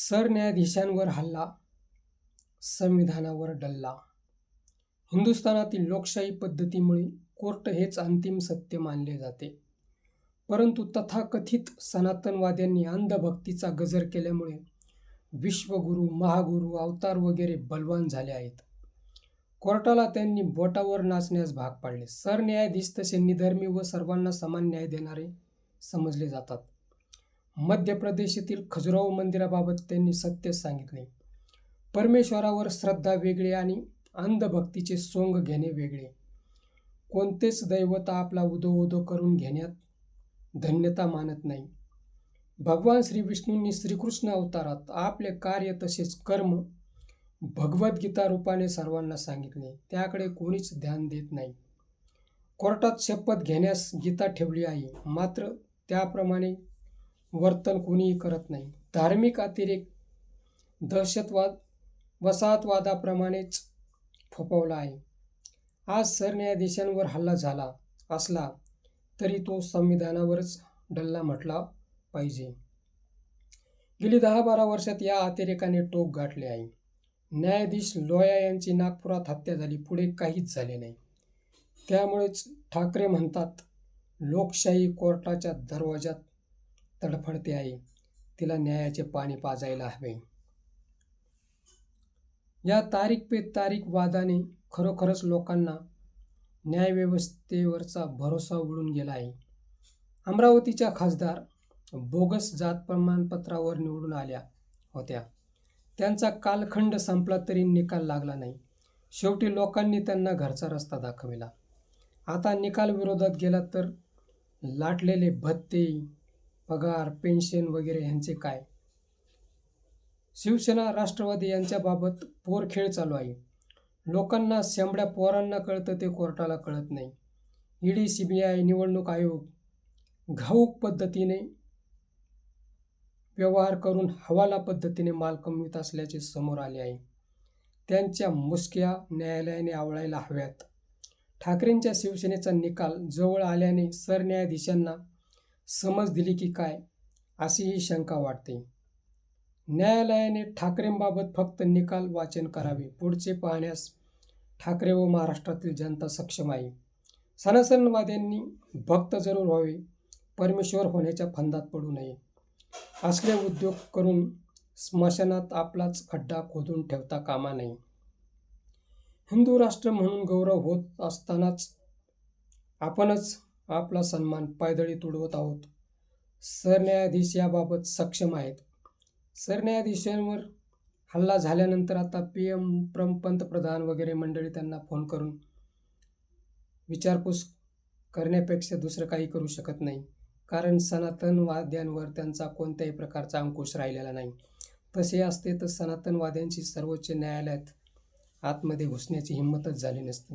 सरन्यायाधीशांवर हल्ला संविधानावर डल्ला. हिंदुस्थानातील लोकशाही पद्धतीमुळे कोर्ट हेच अंतिम सत्य मानले जाते. परंतु तथाकथित सनातनवाद्यांनी अंधभक्तीचा गजर केल्यामुळे विश्वगुरू महागुरू अवतार वगैरे बलवान झाले आहेत. कोर्टाला त्यांनी बोटावर नाचण्यास भाग पाडले. सरन्यायाधीश तसे निधर्मी व सर्वांना समान न्याय देणारे समजले जातात. मध्य प्रदेशातील खजुराहो मंदिराबाबत त्यांनी सत्य सांगितले. परमेश्वरावर श्रद्धा वेगळी आणि अंधभक्तीचे सोंग घेणे वेगळे. कोणतेच दैवत आपला उदो उदो करून घेण्यात धन्यता मानत नाही. भगवान श्री विष्णूंनी श्रीकृष्ण अवतारात आपले कार्य तसेच कर्म भगवद्गीता रूपाने सर्वांना सांगितले. त्याकडे कोणीच ध्यान देत नाही. कोर्टात शपथ घेण्यास गीता ठेवली आहे. मात्र त्याप्रमाणे वर्तन कोणीही करत नाही. धार्मिक अतिरेक दहशतवाद वसाहतवादाप्रमाणेच फोपवला आहे. आज सरन्यायाधीशांवर हल्ला झाला असला तरी तो संविधानावरच डल्ला म्हटला पाहिजे. गेली दहा बारा वर्षात या अतिरेकाने टोक गाठले आहे. न्यायाधीश लोया यांची नागपुरात हत्या झाली पुढे काहीच झाले नाही. त्यामुळेच ठाकरे म्हणतात लोकशाही कोर्टाच्या दरवाजात तडफडते आहे तिला न्यायाचे पाणी पाजायला हवे. या तारीख पे तारीख वादाने खरोखरच लोकांना न्यायव्यवस्थेवरचा भरोसा उडून गेला आहे. अमरावतीच्या खासदार बोगस जात प्रमाणपत्रावर निवडून आल्या होत्या. त्यांचा कालखंड संपला तरी निकाल लागला नाही. शेवटी लोकांनी त्यांना घरचा रस्ता दाखविला. आता निकाल विरोधात गेला तर लाटलेले भत्ते पगार पेन्शन वगैरे ह्यांचे काय? शिवसेना राष्ट्रवादी यांच्याबाबत पोरखेळ चालू आहे. लोकांना शेंबड्या पोरांना कळतं ते कोर्टाला कळत नाही. ईडी सी बी आय निवडणूक आयोग घाऊक पद्धतीने व्यवहार करून हवाला पद्धतीने माल कमवित असल्याचे समोर आले आहे. त्यांच्या मुसक्या न्यायालयाने आवळायला हव्यात. ठाकरेंच्या शिवसेनेचा निकाल जवळ आल्याने सरन्यायाधीशांना समज दिली की काय? अशी ही शंका वाटते. न्यायालयाने ठाकरेंबाबत फक्त निकाल वाचन करावे पुढचे पाहण्यास ठाकरे व महाराष्ट्रातील जनता सक्षम आहे. सनासनवाद्यांनी भक्त जरूर व्हावे परमेश्वर होण्याच्या फंदात पडू नये. असले उद्योग करून स्मशानात आपलाच खड्डा खोदून ठेवता कामा नये. हिंदू राष्ट्र म्हणून गौरव होत असतानाच आपणच आपला सन्मान पायदळी तुडवत आहोत. सरन्यायाधीश याबाबत सक्षम आहेत. सरन्यायाधीशांवर हल्ला झाल्यानंतर आता पी एम प्रम पंतप्रधान वगैरे मंडळी त्यांना फोन करून विचारपूस करण्यापेक्षा दुसरं काही करू शकत नाही. कारण सनातनवाद्यांवर त्यांचा कोणत्याही प्रकारचा अंकुश राहिलेला नाही. तसे असते तर सनातनवाद्यांची सर्वोच्च न्यायालयात आतमध्ये घुसण्याची हिंमतच झाली नसती.